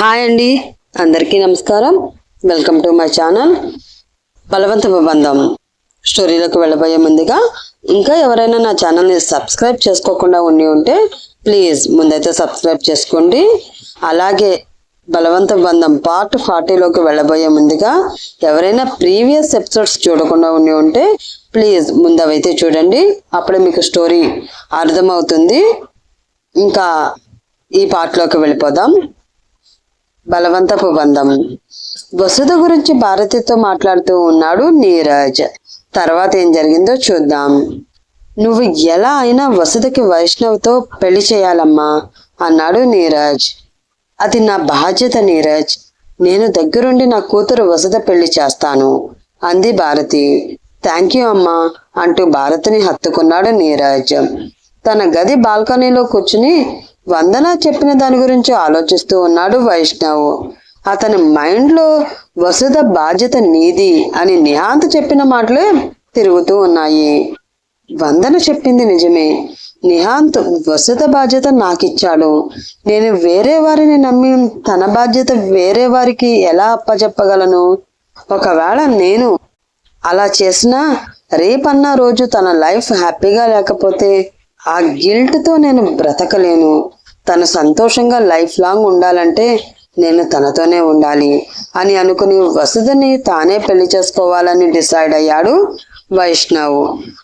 Hi అండి. అందరికీ నమస్కారం. వెల్కమ్ టు మై ఛానల్ బలవంతపు బంధం. స్టోరీలోకి వెళ్ళబోయే ముందుగా ఇంకా ఎవరైనా నా ఛానల్ని సబ్స్క్రైబ్ చేసుకోకుండా ఉండి ఉంటే ప్లీజ్ ముందైతే సబ్స్క్రైబ్ చేసుకోండి. అలాగే బలవంత బంధం పార్ట్ ఫార్టీలోకి వెళ్ళబోయే ముందుగా ఎవరైనా ప్రీవియస్ ఎపిసోడ్స్ చూడకుండా ఉండి ఉంటే ప్లీజ్ ముందవైతే చూడండి. అప్పుడే మీకు స్టోరీ అర్థమవుతుంది. ఇంకా ఈ పార్ట్లోకి వెళ్ళిపోదాం. బలవంతపు బంధం. వసుధ గురించి భారతితో మాట్లాడుతూ ఉన్నాడు నీరజ్. తర్వాత ఏం జరిగిందో చూద్దాం. నువ్వు ఎలా అయినా వసుధకి వైష్ణవ్తో పెళ్ళి చేయాలమ్మా అన్నాడు నీరజ్. అది నా బాధ్యత నీరజ్. నేను దగ్గరుండి నా కూతురు వసుధ పెళ్ళి చేస్తాను అంది భారతి. థ్యాంక్ యూ అమ్మా అంటూ భారతిని హత్తుకున్నాడు నీరజ్. తన గది బాల్కనీలో కూర్చుని వందన చెప్పిన దాని గురించి ఆలోచిస్తూ ఉన్నాడు వైష్ణవ్. అతని మైండ్లో వసుధ బాధ్యత నీది అని నిహాంత్ చెప్పిన మాటలే తిరుగుతూ ఉన్నాయి. వందన చెప్పింది నిజమే. నిహాంత్ వసుధ బాధ్యత నాకిచ్చాడు. నేను వేరే వారిని నమ్మి తన బాధ్యత వేరే వారికి ఎలా అప్పచెప్పగలను ఒకవేళ నేను అలా చేసినా రేపన్న రోజు తన లైఫ్ హ్యాపీగా లేకపోతే ఆ గిల్ట్తో నేను బ్రతకలేను. తను సంతోషంగా లైఫ్ లాంగ్ ఉండాలంటే నేను తనతోనే ఉండాలి అని అనుకుని వసుధని తానే పెళ్ళి చేసుకోవాలని డిసైడ్ అయ్యాడు వైష్ణవ్.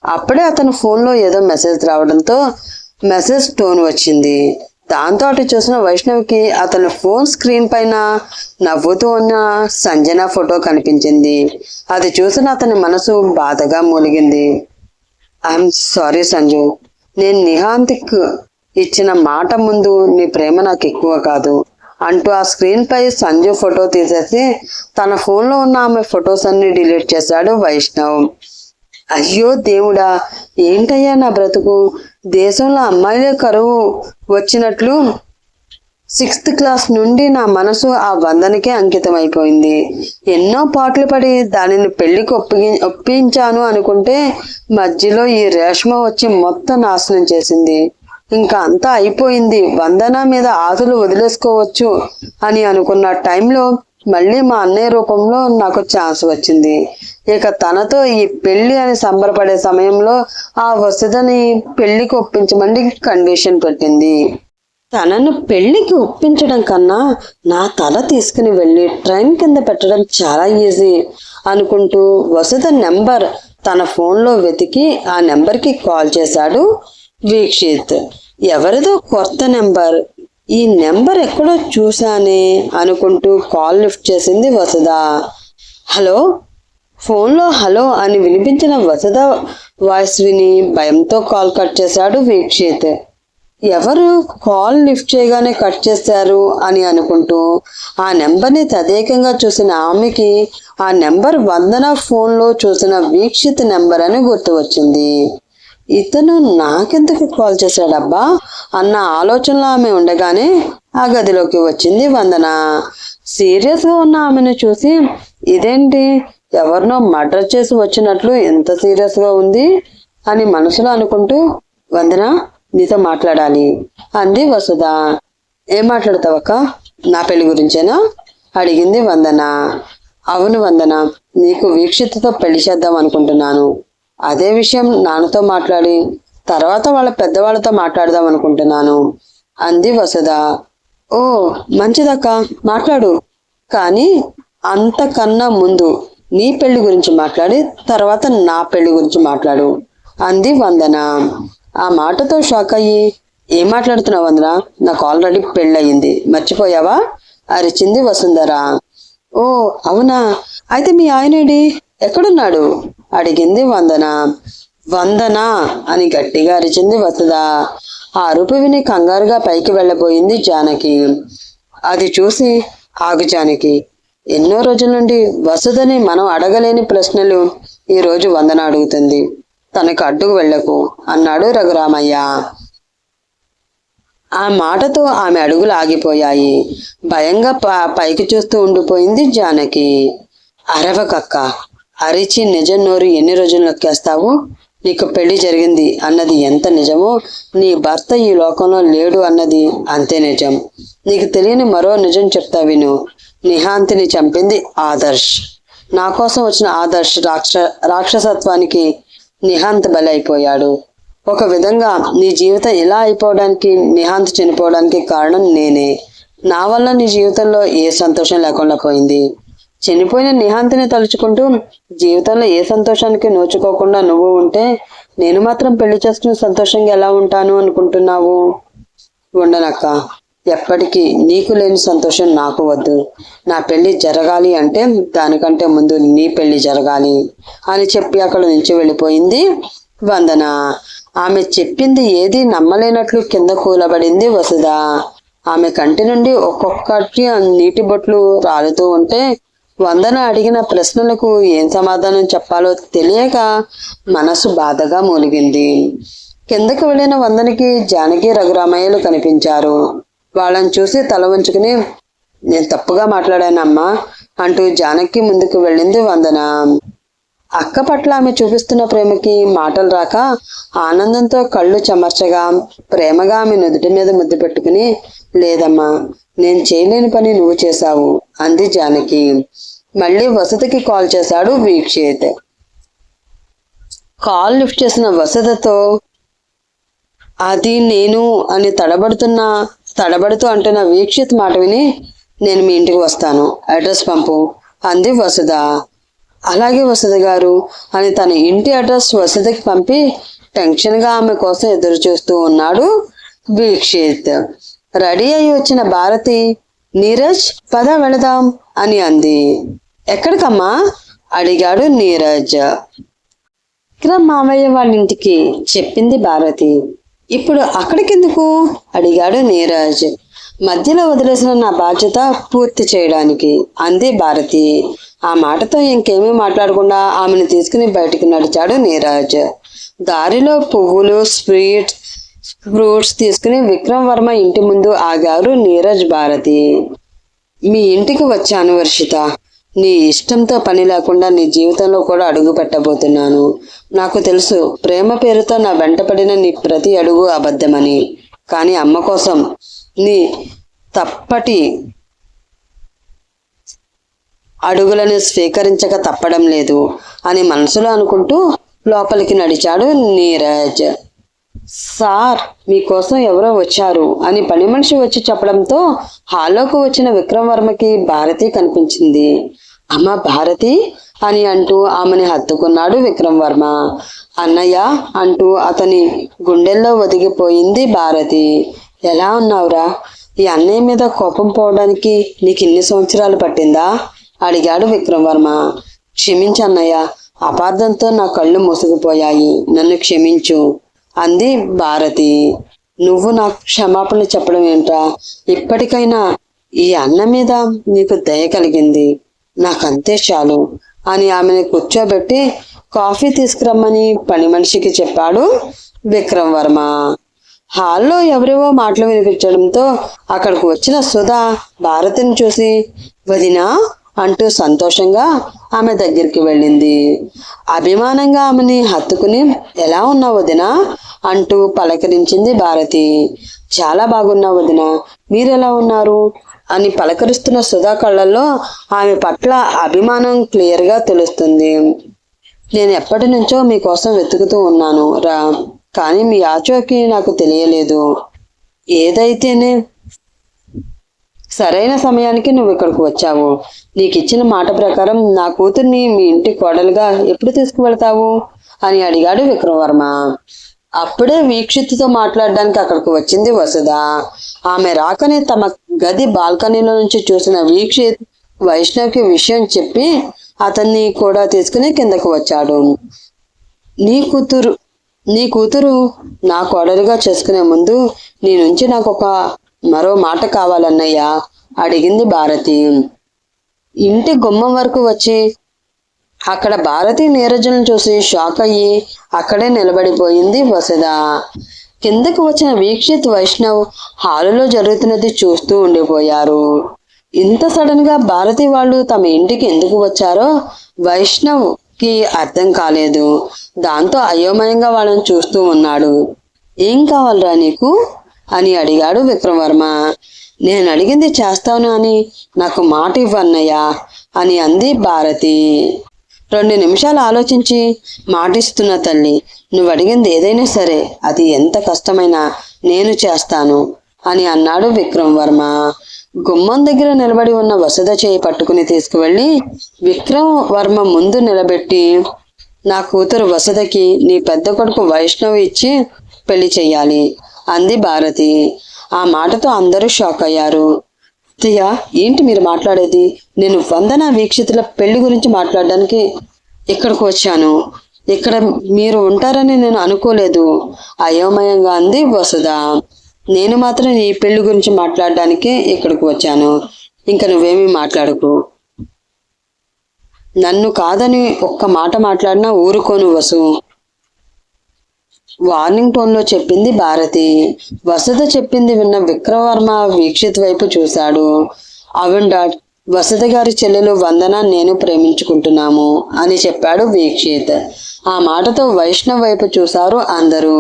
అప్పుడే అతను ఫోన్లో ఏదో మెసేజ్ రావడంతో మెసేజ్ టోన్ వచ్చింది. దాంతో అటు చూసిన వైష్ణవ్కి అతని ఫోన్ స్క్రీన్ పైన నవ్వుతూ ఉన్న సంజన ఫోటో కనిపించింది. అది చూసిన అతని మనసు బాధగా మూలిగింది. I'm sorry Sanju. నేను నిహాంతిక్ ఇచ్చిన మాట ముందు నీ ప్రేమ నాకు ఎక్కువ కాదు అంటూ ఆ స్క్రీన్ పై సంజు ఫోటో తీసేసి తన ఫోన్లో ఉన్న ఆమె ఫొటోస్ అన్ని డిలీట్ చేశాడు వైష్ణవ్. అయ్యో దేవుడా ఏంటయ్యా నా బ్రతుకు? దేశంలో అమ్మాయిలే కరువు వచ్చినట్లు సిక్స్త్ క్లాస్ నుండి నా మనసు ఆ వందనకే అంకితం అయిపోయింది. ఎన్నో పాటలు పడి దానిని పెళ్ళికి ఒప్పి ఒప్పించాను అనుకుంటే మధ్యలో ఈ రేష్మ వచ్చి మొత్తం నాశనం చేసింది. ఇంకా అంతా అయిపోయింది. వందన మీద ఆతులు వదిలేసుకోవచ్చు అని అనుకున్న టైంలో మళ్ళీ మా అన్నయ్య రూపంలో నాకు ఛాన్స్ వచ్చింది. ఇక తనతో ఈ పెళ్ళి అని సంబరపడే సమయంలో ఆ వసతిని పెళ్ళికి ఒప్పించమని కండిషన్ పెట్టింది. తనను పెళ్ళికి ఒప్పించడం కన్నా నా తల తీసుకుని వెళ్ళి ట్రైన్ కింద పెట్టడం చాలా ఈజీ అనుకుంటూ వసుధ నెంబర్ తన ఫోన్లో వెతికి ఆ నెంబర్కి కాల్ చేశాడు. వీక్షిత్. ఎవరిదో కొత్త నెంబర్. ఈ నెంబర్ ఎక్కడో చూశానే అనుకుంటూ కాల్ లిఫ్ట్ చేసింది వసుధ. హలో? ఫోన్లో హలో అని వినిపించిన వసుధ వాయిస్ విని భయంతో కాల్ కట్ చేశాడు వీక్షిత్. ఎవరు కాల్ లిఫ్ట్ చేయగానే కట్ చేశారు అని అనుకుంటూ ఆ నెంబర్ని తదేకంగా చూసిన ఆమెకి ఆ నెంబర్ వందన ఫోన్లో చూసిన వీక్షిత్ నెంబర్ అని గుర్తు వచ్చింది ఇతను నాకెందుకు కాల్ చేశాడబ్బా? అన్న ఆలోచనలో ఆమె ఉండగానే ఆ గదిలోకి వచ్చింది వందన. సీరియస్గా ఉన్న ఆమెను చూసి ఇదేంటి? ఎవరినో మర్డర్ చేసి వచ్చినట్లు ఎంత సీరియస్గా ఉంది? అని మనసులో అనుకుంటూ వందన నీతో మాట్లాడాలి అంది వసుధ. ఏం మాట్లాడతావక్క? నా పెళ్ళి గురించేనా? అడిగింది వందన. అవును వందన నీకు వీక్షితతో పెళ్ళి చేద్దాం అనుకుంటున్నాను. అదే విషయం నాన్నతో మాట్లాడి తర్వాత వాళ్ళ పెద్దవాళ్ళతో మాట్లాడదాం అనుకుంటున్నాను. అంది వసుధ. ఓ మంచిదక్క మాట్లాడు. కానీ అంతకన్నా ముందు నీ పెళ్ళి గురించి మాట్లాడి తర్వాత నా పెళ్ళి గురించి మాట్లాడు అంది వందన. ఆ మాటతో షాక్ అయ్యి ఏం మాట్లాడుతున్నావు వందన? నాకు ఆల్రెడీ పెళ్ళయింది మర్చిపోయావా? అరిచింది వసుంధర. ఓ అవునా? అయితే మీ ఆయనేడి ఎక్కడున్నాడు? అడిగింది వందన. వందన అని గట్టిగా అరిచింది వసుధ. ఆ అరుపు విని కంగారుగా పైకి వెళ్ళబోయింది జానకి. అది చూసి ఆగు జానకి. ఎన్నో రోజుల నుండి వసుధని మనం అడగలేని ప్రశ్నలు ఈరోజు వందన అడుగుతుంది. తనకు అడ్డుకు వెళ్ళకు అన్నాడు రఘురామయ్య. ఆ మాటతో ఆమె అడుగులు ఆగిపోయాయి. భయంగా ప- పైకి చూస్తూ ఉండిపోయింది జానకి. అరవకక్క అరిచి నిజం నోరు ఎన్ని రోజులు నొక్కేస్తావు? నీకు పెళ్ళి జరిగింది అన్నది ఎంత నిజమో నీ భర్త ఈ లోకంలో లేడు అన్నది అంతే నిజం. నీకు తెలియని మరో నిజం చెప్తా విను. నిహాంతిని చంపింది ఆదర్శ్. నా కోసం వచ్చిన ఆదర్శ్ రాక్ష రాక్షసత్వానికి నిహాంత్ అయిపోయాడు ఒక విధంగా నీ జీవితం ఇలా అయిపోవడానికి నిహాంత్ చనిపోవడానికి కారణం నేనే. నా వల్ల నీ జీవితంలో ఏ సంతోషం లేకుండా పోయింది? చనిపోయిన నిహాంతిని తలుచుకుంటూ జీవితంలో ఏ సంతోషానికి నోచుకోకుండా నువ్వు ఉంటే నేను మాత్రం పెళ్ళి చేసుకుని సంతోషంగా ఎలా ఉంటాను అనుకుంటున్నావు? ఉండనక్క ఎప్పటికీ నీకు లేని సంతోషం నాకు వద్దు. నా పెళ్ళి జరగాలి అంటే దానికంటే ముందు నీ పెళ్ళి జరగాలి అని చెప్పి అక్కడ నుంచి వెళ్ళిపోయింది వందన. ఆమె చెప్పింది ఏది నమ్మలేనట్లు కింద కూలబడింది వసుధ. ఆమె కంటి నుండి ఒక్కొక్కటి నీటి బొట్లు రాలుతూ ఉంటే వందన అడిగిన ప్రశ్నలకు ఏం సమాధానం చెప్పాలో తెలియక మనసు బాధగా మూలిగింది. కిందకు వెళ్ళిన వందనకి జానకి రఘురామయ్యలు కనిపించారు. వాళ్ళని చూసి తల వంచుకుని నేను తప్పుగా మాట్లాడానమ్మా అంటూ జానకి ముందుకు వెళ్ళింది వందన. అక్క పట్ల ఆమె చూపిస్తున్న ప్రేమకి మాటలు రాక ఆనందంతో కళ్ళు చెమర్చగా ప్రేమగా ఆమె నుదుటి మీద ముద్దు పెట్టుకుని లేదమ్మా నేను చేయలేని పని నువ్వు చేశావు అంది జానకి. మళ్ళీ వసతికి కాల్ చేశాడు వీక్షిత్. కాల్ లిఫ్ట్ చేసిన వసతతో అది నేను అని తడబడుతున్న తడబడుతూ అంటున్న వీక్షిత్ మాట విని నేను మీ ఇంటికి వస్తాను అడ్రస్ పంపు అంది వసుధ. అలాగే వసతి గారు అని తన ఇంటి అడ్రస్ వసతికి పంపి టెన్షన్గా ఆమె కోసం ఎదురు చూస్తూ ఉన్నాడు వీక్షిత్. రెడీ అయి వచ్చిన భారతి నీరజ్ పద వెళదాం అని అంది. ఎక్కడికమ్మా? అడిగాడు నీరజ్. విక్రమ్ మామయ్య వాళ్ళ ఇంటికి చెప్పింది భారతి. ఇప్పుడు అక్కడికెందుకు? అడిగాడు నీరజ్. మధ్యలో వదిలేసిన నా బాధ్యత పూర్తి చేయడానికి. అంది భారతి. ఆ మాటతో ఇంకేమీ మాట్లాడకుండా ఆమెను తీసుకుని బయటికి నడిచాడు నీరాజ్. దారిలో పువ్వులు స్వీట్స్ ఫ్రూట్స్ తీసుకుని విక్రమ్ వర్మ ఇంటి ముందు ఆగారు నీరజ్ భారతి. మీ ఇంటికి వచ్చాను వర్షిత. నీ ఇష్టంతో పని లేకుండా నీ జీవితంలో కూడా అడుగు పెట్టబోతున్నాను. నాకు తెలుసు ప్రేమ పేరుతో నా వెంటపడిన నీ ప్రతి అడుగు అబద్ధమని. కానీ అమ్మ కోసం నీ తప్పటి అడుగులను స్వీకరించక తప్పడం లేదు అని మనసులో అనుకుంటూ లోపలికి నడిచాడు నీరజ్. సార్ మీకోసం ఎవరో వచ్చారు అని పని మనిషి వచ్చి చెప్పడంతో హాల్లోకి వచ్చిన విక్రమ్ వర్మకి భారతి కనిపించింది. అమ్మ భారతి అని అంటూ ఆమెని హత్తుకున్నాడు విక్రమ్ వర్మ అన్నయ్య అంటూ అతని గుండెల్లో ఒదిగిపోయింది భారతి. ఎలా ఉన్నావురా? ఈ అన్నయ్య మీద కోపం పోవడానికి నీకు ఇన్ని సంవత్సరాలు పట్టిందా? అడిగాడు విక్రమ్ వర్మ అపార్థంతో నా కళ్ళు మూసుకుపోయాయి. నన్ను క్షమించు అంది భారతి. నువ్వు నాకు క్షమాపణ చెప్పడం ఏంట్రా? ఇప్పటికైనా ఈ అన్న మీద నీకు దయ కలిగింది. నాకంతే చాలు అని ఆమెను కూర్చోబెట్టి కాఫీ తీసుకురమ్మని పని మనిషికి చెప్పాడు విక్రమ్ వర్మ. హాల్లో ఎవరేవో మాటలు వినిపించడంతో అక్కడికి వచ్చిన సుధా భారతిని చూసి వదినా అంటూ సంతోషంగా ఆమె దగ్గరికి వెళ్ళింది. అభిమానంగా ఆమెని హత్తుకుని ఎలా ఉన్నావు వదినా? అంటూ పలకరించింది భారతి. చాలా బాగున్నావు వదినా మీరెలా ఉన్నారు? అని పలకరిస్తున్న సుధా కళ్ళల్లో ఆమె పట్ల అభిమానం క్లియర్గా తెలుస్తుంది. నేను ఎప్పటి నుంచో మీకోసం వెతుకుతూ ఉన్నాను రా. కానీ మీ ఆచోకి నాకు తెలియలేదు. ఏదైతేనే. సరైన సమయానికి నువ్వు ఇక్కడికి వచ్చావు. నీకు ఇచ్చిన మాట ప్రకారం నా కూతుర్ని మీ ఇంటి కోడలుగా ఎప్పుడు తీసుకువెళ్తావు? అని అడిగాడు విక్రమవర్మ అప్పుడే వీక్షిత్తుతో మాట్లాడడానికి అక్కడికి వచ్చింది వసుధ. ఆమె రాకని తమ గది బాల్కనీలో నుంచి చూసిన వీక్షిత్ వైష్ణవ్కి విషయం చెప్పి అతన్ని కూడా తీసుకుని కిందకు వచ్చాడు. నీ కూతురు నీ కూతురు నా కోడలుగా చేసుకునే ముందు నీ నుంచి నాకు ఒక మరో మాట కావాలన్నయ్య అడిగింది భారతి. ఇంటి గుమ్మం వరకు వచ్చి అక్కడ భారతి నీరజను చూసి షాక్ అయ్యి అక్కడే నిలబడిపోయింది వసుధ. కిందకు వచ్చిన వీక్షిత్ వైష్ణవ్ హాలులో జరుగుతున్నది చూస్తూ ఉండిపోయారు. ఇంత సడన్గా భారతి వాళ్ళు తమ ఇంటికి ఎందుకు వచ్చారో వైష్ణవ్కి అర్థం కాలేదు. దాంతో అయోమయంగా వాళ్ళని చూస్తూ ఉన్నాడు. ఏం కావాలరా నీకు? అని అడిగాడు విక్రమవర్మ నేను అడిగింది చేస్తాను అని నాకు మాట ఇవ్వన్నయ్యా అని అంది భారతి. రెండు నిమిషాలు ఆలోచించి మాటిస్తున్న తల్లి నువ్వు అడిగింది ఏదైనా సరే అది ఎంత కష్టమైనా నేను చేస్తాను అని అన్నాడు విక్రమ్ వర్మ గుమ్మం దగ్గర నిలబడి ఉన్న వసుధ చేయి పట్టుకుని తీసుకువెళ్ళి విక్రమ్ వర్మ ముందు నిలబెట్టి నా కూతురు వసుధకి నీ పెద్ద కొడుకు వైష్ణవ్ ఇచ్చి పెళ్ళి చెయ్యాలి అంది భారతి. ఆ మాటతో అందరూ షాక్ అయ్యారు. అత్తయ్య ఏంటి మీరు మాట్లాడేది? నేను వందన వీక్షితుల పెళ్ళి గురించి మాట్లాడడానికి ఇక్కడికి వచ్చాను. ఇక్కడ మీరు ఉంటారని నేను అనుకోలేదు అయోమయంగా అంది వసుధ. నేను మాత్రం ఈ పెళ్ళి గురించి మాట్లాడడానికే ఇక్కడికి వచ్చాను. ఇంకా నువ్వేమీ మాట్లాడకు. నన్ను కాదని ఒక్క మాట మాట్లాడినా ఊరుకోను వసు. వార్నింగ్ టోన్లో చెప్పింది భారతి. వసత చెప్పింది విన్న విక్రవర్మ వీక్షిత్ వైపు చూశాడు. అవును డాట్ వసుధ గారి చెల్లెలు వందన నేను ప్రేమించుకుంటున్నాము అని చెప్పాడు వీక్షిత్. ఆ మాటతో వైష్ణవ్ వైపు చూశారు అందరూ.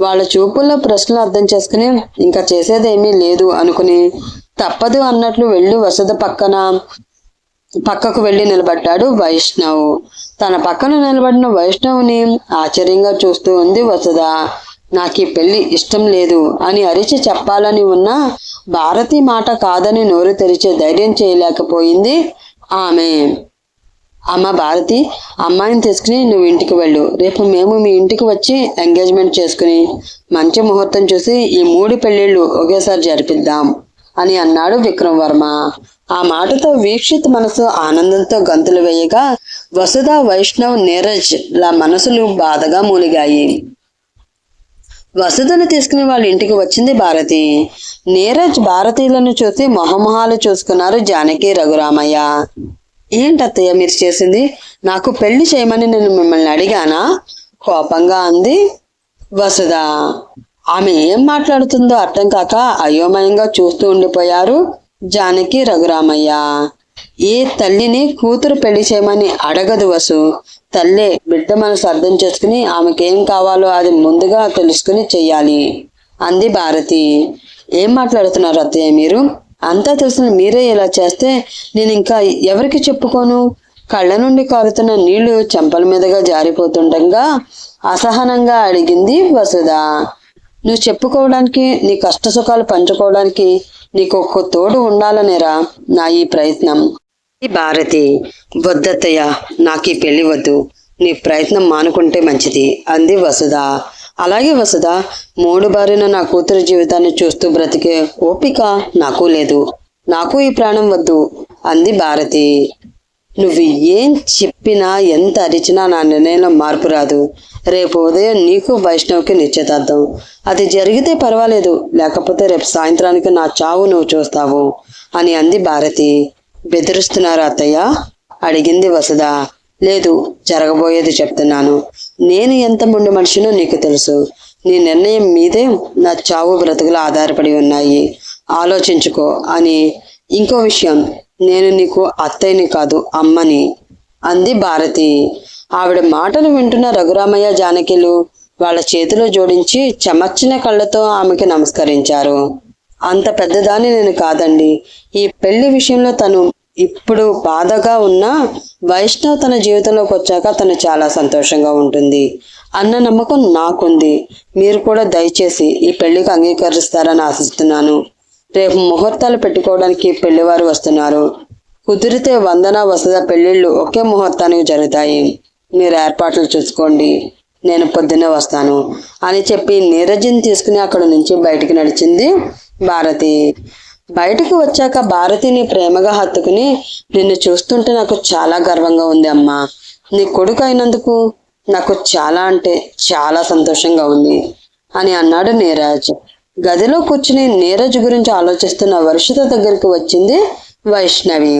వాళ్ళ చూపుల్లో ప్రశ్నలు అర్థం చేసుకుని ఇంకా చేసేదేమీ లేదు అనుకుని తప్పదు అన్నట్లు వెళ్ళి వసద పక్కన పక్కకు వెళ్ళి నిలబడ్డాడు వైష్ణవ్. తన పక్కన నిలబడిన వైష్ణవ్ని ఆశ్చర్యంగా చూస్తూ ఉంది వసద. నాకు ఈ పెళ్ళి ఇష్టం లేదు అని అరిచి చెప్పాలని ఉన్న భారతి మాట కాదని నోరు తెరిచే ధైర్యం చేయలేకపోయింది ఆమె. అమ్మ భారతి అమ్మాయిని తీసుకుని నువ్వు ఇంటికి వెళ్ళు. రేపు మేము మీ ఇంటికి వచ్చి ఎంగేజ్మెంట్ చేసుకుని మంచి ముహూర్తం చూసి ఈ మూడు పెళ్ళిళ్ళు ఒకేసారి జరిపిద్దాం అని అన్నాడు విక్రమ్ వర్మ ఆ మాటతో వీక్షిత్ మనసు ఆనందంతో గంతులు వేయగా వసుధ వైష్ణవ్ నీరజ్ ల మనసులు బాధగా మూలిగాయి. వసుధను తీసుకుని వాళ్ళ ఇంటికి వచ్చింది భారతి. నీరజ్ భారతీయులను చూసి మొహమొహాలు చూసుకున్నారు జానకి రఘురామయ్య. ఏంటత్తయ్య మీరు చేసింది? నాకు పెళ్ళి చేయమని నేను మిమ్మల్ని అడిగానా? కోపంగా అంది వసుధ. ఆమె ఏం మాట్లాడుతుందో అర్థం కాక అయోమయంగా చూస్తూ ఉండిపోయారు జానకి రఘురామయ్య. ఏ తల్లిని కూతురు పెళ్ళి చేయమని అడగదు వసు. తల్లే బిడ్డ మనసు అర్థం చేసుకుని ఆమెకేం కావాలో అది ముందుగా తెలుసుకుని చెయ్యాలి అంది భారతి. ఏం మాట్లాడుతున్నారు అత్తయ్య మీరు? అంతా తెలిసిన మీరే ఇలా చేస్తే నేను ఇంకా ఎవరికి చెప్పుకోను? కళ్ళ నుండి కారుతున్న నీళ్ళు చెంపల మీదుగా జారిపోతుండగా అసహనంగా అడిగింది వసుధ. నువ్వు చెప్పుకోవడానికి నీ కష్ట సుఖాలు పంచుకోవడానికి నీకు ఒక్క తోడు ఉండాలనేరా నా ఈ ప్రయత్నం. భారతి వద్దత్తయ్య నాకు ఈ పెళ్ళి వద్దు. నీ ప్రయత్నం మానుకుంటే మంచిది అంది వసుధ. అలాగే వసుధ మూడు బారిన నా కూతురు జీవితాన్ని చూస్తూ బ్రతికే ఓపిక నాకు లేదు. నాకు ఈ ప్రాణం వద్దు అంది భారతి. నువ్వు ఏం చెప్పినా ఎంత అరిచినా నా నిర్ణయంలో మార్పు రాదు. రేపు ఉదయం నీకు వైష్ణవ్కి నిశ్చితార్థం. అది జరిగితే పర్వాలేదు లేకపోతే రేపు సాయంత్రానికి నా చావు నువ్వు చూస్తావు అని అంది భారతి. బెదిరిస్తున్నారు అత్తయ్య? అడిగింది వసుధ. లేదు జరగబోయేది చెప్తున్నాను. నేను ఎంత ముందు మనిషినో నీకు తెలుసు. నీ నిర్ణయం మీదే నా చావు బ్రతుకులు ఆధారపడి ఉన్నాయి. ఆలోచించుకో అని ఇంకో విషయం నేను నీకు అత్తయ్యని కాదు అమ్మని అంది భారతి. ఆవిడ మాటలు వింటున్న రఘురామయ్య జానకిలు వాళ్ళ చేతిలో జోడించి చెమర్చిన కళ్ళతో ఆమెకి నమస్కరించారు. అంత పెద్దదాన్ని నేను కాదండి. ఈ పెళ్ళి విషయంలో తను ఇప్పుడు బాధగా ఉన్నా వైష్ణవ్ తన జీవితంలోకి వచ్చాక తను చాలా సంతోషంగా ఉంటుంది. అన్న నమ్మకం నాకుంది. మీరు కూడా దయచేసి ఈ పెళ్ళికి అంగీకరిస్తారని ఆశిస్తున్నాను. రేపు ముహూర్తాలు పెట్టుకోవడానికి పెళ్ళివారు వస్తున్నారు. కుదిరితే వందన వసద పెళ్ళిళ్ళు ఒకే ముహూర్తానికి జరుగుతాయి. మీరు ఏర్పాట్లు చూసుకోండి. నేను పొద్దున్నే వస్తాను. అని చెప్పి నీరజ్ని తీసుకుని అక్కడ నుంచి బయటికి నడిచింది భారతి. బయటకు వచ్చాక భారతిని ప్రేమగా హత్తుకుని నిన్ను చూస్తుంటే నాకు చాలా గర్వంగా ఉంది అమ్మా. నీ కొడుకు అయినందుకు నాకు చాలా అంటే చాలా సంతోషంగా ఉంది అని అన్నాడు నీరజ్. గదిలో కూర్చుని నీరజ్ గురించి ఆలోచిస్తున్న వర్షిత దగ్గరికి వచ్చింది వైష్ణవి.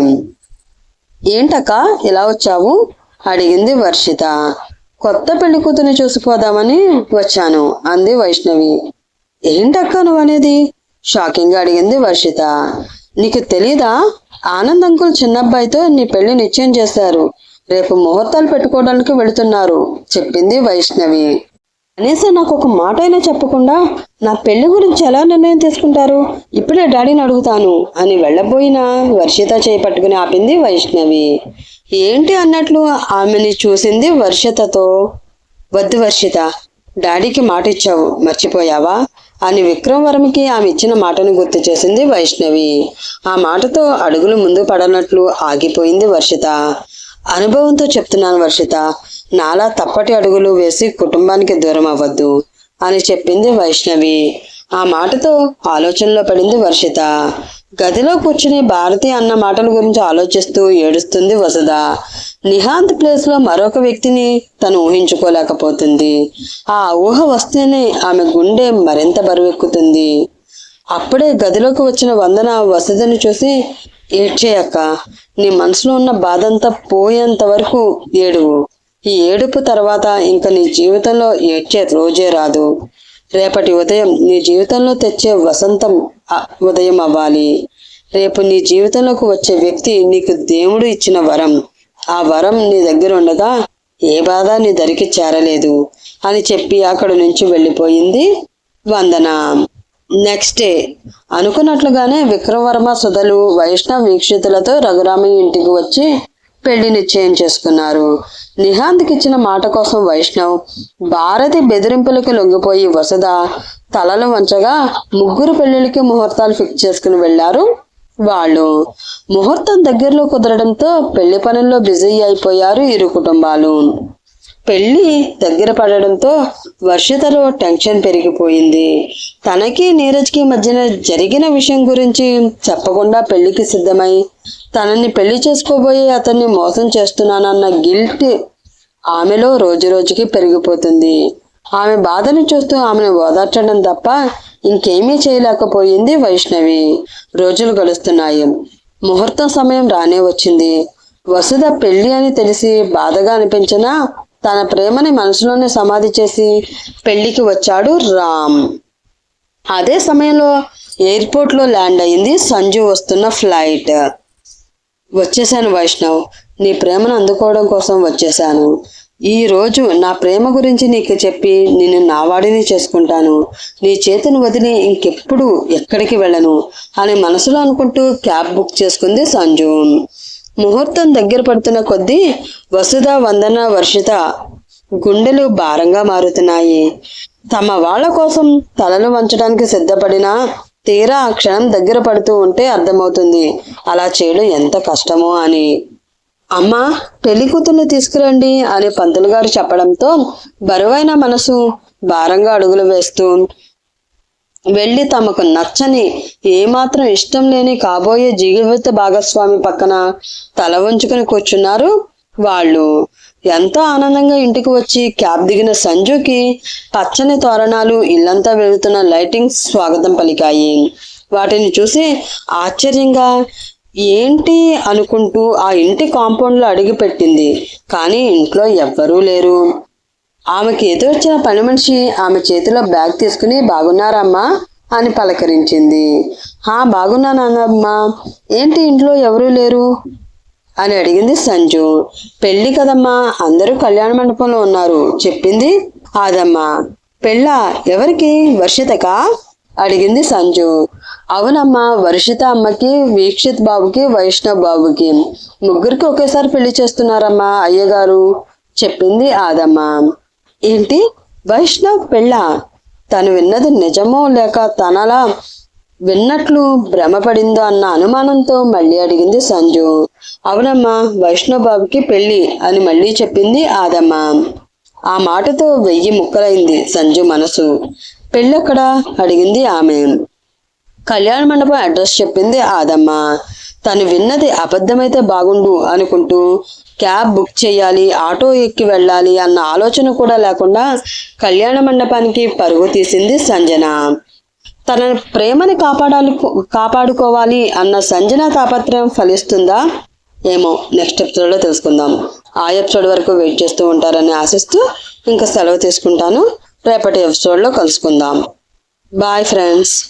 ఏంటక్క ఇలా వచ్చావు? అడిగింది వర్షిత. కొత్త పెళ్ళి కూతుని చూసిపోదామని వచ్చాను అంది వైష్ణవి. ఏంటక్క నువ్వు షాకింగ్గా షాకింగ్గా అడిగింది వర్షిత. నీకు తెలీదా? ఆనంద్ అంకుల్ చిన్నబ్బాయితో నీ పెళ్ళి నిశ్చయం చేశారు రేపు ముహూర్తాలు పెట్టుకోవడానికి వెళుతున్నారు చెప్పింది వైష్ణవి. కనీసం నాకు ఒక మాట అయినా చెప్పకుండా నా పెళ్ళి గురించి ఎలా నిర్ణయం తీసుకుంటారు? ఇప్పుడే డాడీని అడుగుతాను అని వెళ్ళబోయిన వర్షిత చేయి పట్టుకుని ఆపింది వైష్ణవి. ఏంటి అన్నట్లు ఆమెని చూసింది వర్షితతో? వద్దు వర్షిత డాడీకి మాట ఇచ్చావు మర్చిపోయావా? అని విక్రమవరంకి ఆమె ఇచ్చిన మాటను గుర్తు చేసింది వైష్ణవి. ఆ మాటతో అడుగులు ముందు పడనట్లు ఆగిపోయింది వర్షిత. అనుభవంతో చెప్తున్నాను వర్షిత నాలా తప్పటి అడుగులు వేసి కుటుంబానికి దూరం అవ్వద్దు అని చెప్పింది వైష్ణవి. ఆ మాటతో ఆలోచనలో పడింది వర్షిత. గదిలో కూర్చుని భారతి అన్న మాటల గురించి ఆలోచిస్తూ ఏడుస్తుంది వసుధ. నిహాంత్ ప్లేస్లో మరొక వ్యక్తిని తను ఊహించుకోలేకపోతుంది. ఆ ఊహ వస్తేనే ఆమె గుండె మరింత బరువెక్కుతుంది. అప్పుడే గదిలోకి వచ్చిన వందన వసతిని చూసి ఏడ్చేయక్క నీ మనసులో ఉన్న బాధంతా పోయేంత వరకు ఏడువు. ఈ ఏడుపు తర్వాత ఇంకా నీ జీవితంలో ఏడ్చే రోజే రాదు. రేపటి ఉదయం నీ జీవితంలో తెచ్చే వసంతం ఉదయం అవ్వాలి రేపు నీ జీవితంలోకి వచ్చే వ్యక్తి నీకు దేవుడు ఇచ్చిన వరం. ఆ వరం నీ దగ్గర ఉండగా ఏ బాధ నీ దరికి చేరలేదు అని చెప్పి అక్కడి నుంచి వెళ్ళిపోయింది వందన. నెక్స్ట్ డే అనుకున్నట్లుగానే విక్రమవర్మ సుధలు వైష్ణవ్ వీక్షితులతో రఘురామ ఇంటికి వచ్చి పెళ్ళి నిశ్చయం చేసుకున్నారు. నిహాంత్కి ఇచ్చిన మాట కోసం వైష్ణవ్ భారతి బెదిరింపులకు లొంగిపోయి వసుధ తలలు వంచగా ముగ్గురు పెళ్ళిళ్ళకి ముహూర్తాలు ఫిక్స్ చేసుకుని వెళ్ళారు వాళ్ళు ముహూర్తం దగ్గరలో కుదరడంతో పెళ్ళి పనుల్లో బిజీ అయిపోయారు ఇరు కుటుంబాలు. పెళ్ళి దగ్గర పడడంతో వర్షితలో టెన్షన్ పెరిగిపోయింది. తనకి నీరజ్కి మధ్యన జరిగిన విషయం గురించి చెప్పకుండా పెళ్ళికి సిద్ధమై తనని పెళ్ళి చేసుకోబోయే అతన్ని మోసం చేస్తున్నానన్న గిల్ట్ ఆమెలో రోజు రోజుకి పెరిగిపోతుంది. ఆమె బాధను చూస్తూ ఆమెను ఓదార్చడం తప్ప ఇంకేమీ చేయలేకపోయింది వైష్ణవి. రోజులు గడుస్తున్నాయి. ముహూర్తం సమయం రానే వచ్చింది. వసుధ పెళ్ళి అని తెలిసి బాధగా అనిపించినా తన ప్రేమని మనసులోనే సమాధి చేసి పెళ్ళికి వచ్చాడు రామ్. అదే సమయంలో ఎయిర్పోర్ట్లో ల్యాండ్ అయింది సంజు వస్తున్న ఫ్లైట్. వచ్చేశాను వైష్ణవ్. నీ ప్రేమను అందుకోవడం కోసం వచ్చేసాను ఈరోజు నా ప్రేమ గురించి నీకు చెప్పి నిన్ను నావాడిని చేసుకుంటాను. నీ చేతిని వదిలి ఇంకెప్పుడు ఎక్కడికి వెళ్ళను అని మనసులో అనుకుంటూ క్యాబ్ బుక్ చేసుకుంది సంజు. ముహూర్తం దగ్గర పడుతున్న కొద్దీ వసుధ వందన వర్షిత గుండెలు భారంగా మారుతున్నాయి. తమ వాళ్ళ కోసం తలలు వంచడానికి సిద్ధపడిన తీరా ఆ క్షణం దగ్గర పడుతూ ఉంటే అర్థమవుతుంది అలా చేయడం ఎంత కష్టమో అని. అమ్మా పెళ్ళికూతుర్ని తీసుకురండి అని పంతులు గారు చెప్పడంతో బరువైన మనసు భారంగా అడుగులు వేస్తూ వెళ్ళి తమకు నచ్చని ఏమాత్రం ఇష్టం లేని కాబోయే జీవిత భాగస్వామి పక్కన తల వంచుకుని కూర్చున్నారు వాళ్ళు. ఎంతో ఆనందంగా ఇంటికి వచ్చి క్యాబ్ దిగిన సంజుకి పచ్చని తోరణాలు ఇల్లంతా వెళుతున్న లైటింగ్స్ స్వాగతం పలికాయి. వాటిని చూసి ఆశ్చర్యంగా ఏంటి అనుకుంటూ ఆ ఇంటి కాంపౌండ్లో అడుగుపెట్టింది కానీ ఇంట్లో ఎవ్వరూ లేరు. ఆమెకి ఎదురొచ్చిన పని మనిషి ఆమె చేతిలో బ్యాగ్ తీసుకుని బాగున్నారమ్మా అని పలకరించింది. హా బాగున్నానమ్మా ఏంటి ఇంట్లో ఎవరూ లేరు? అని అడిగింది సంజు. పెళ్ళి కదమ్మా. అందరూ కళ్యాణ మండపంలో ఉన్నారు. చెప్పింది ఆదమ్మ. పెళ్ళ? ఎవరికి? వర్షితకా? అడిగింది సంజు. అవునమ్మా వర్షిత అమ్మకి వీక్షిత్ బాబుకి వైష్ణవ్ బాబుకి. ముగ్గురికి ఒకేసారి పెళ్ళి చేస్తున్నారమ్మా అయ్యగారు. చెప్పింది ఆదమ్మ. ఏంటి? వైష్ణవ్ పెళ్ళ? తను విన్నది నిజమో లేక తనలా విన్నట్లు భ్రమపడిందో అన్న అనుమానంతో మళ్ళీ అడిగింది సంజు. అవునమ్మా వైష్ణవ్ బాబుకి పెళ్ళి అని మళ్ళీ చెప్పింది ఆదమ్మ. ఆ మాటతో వెయ్యి ముక్కలైంది సంజు మనసు. పెళ్ళెక్కడా? అడిగింది ఆమె. కళ్యాణ మండపం అడ్రస్ చెప్పింది ఆదమ్మ. తను విన్నది అబద్ధమైతే బాగుండు అనుకుంటూ క్యాబ్ బుక్ చేయాలి ఆటో ఎక్కి వెళ్ళాలి అన్న ఆలోచన కూడా లేకుండా కళ్యాణ మండపానికి పరుగు తీసింది సంజన. తన ప్రేమని కాపాడాలి కాపాడుకోవాలి అన్న సంజన తాపత్రయం ఫలిస్తుందా ఏమో నెక్స్ట్ ఎపిసోడ్లో తెలుసుకుందాం. ఆ ఎపిసోడ్ వరకు వెయిట్ చేస్తూ ఉంటారని ఆశిస్తూ ఇంకా సెలవు తీసుకుంటాను. రేపటి ఎపిసోడ్లో కలుసుకుందాం. Bye friends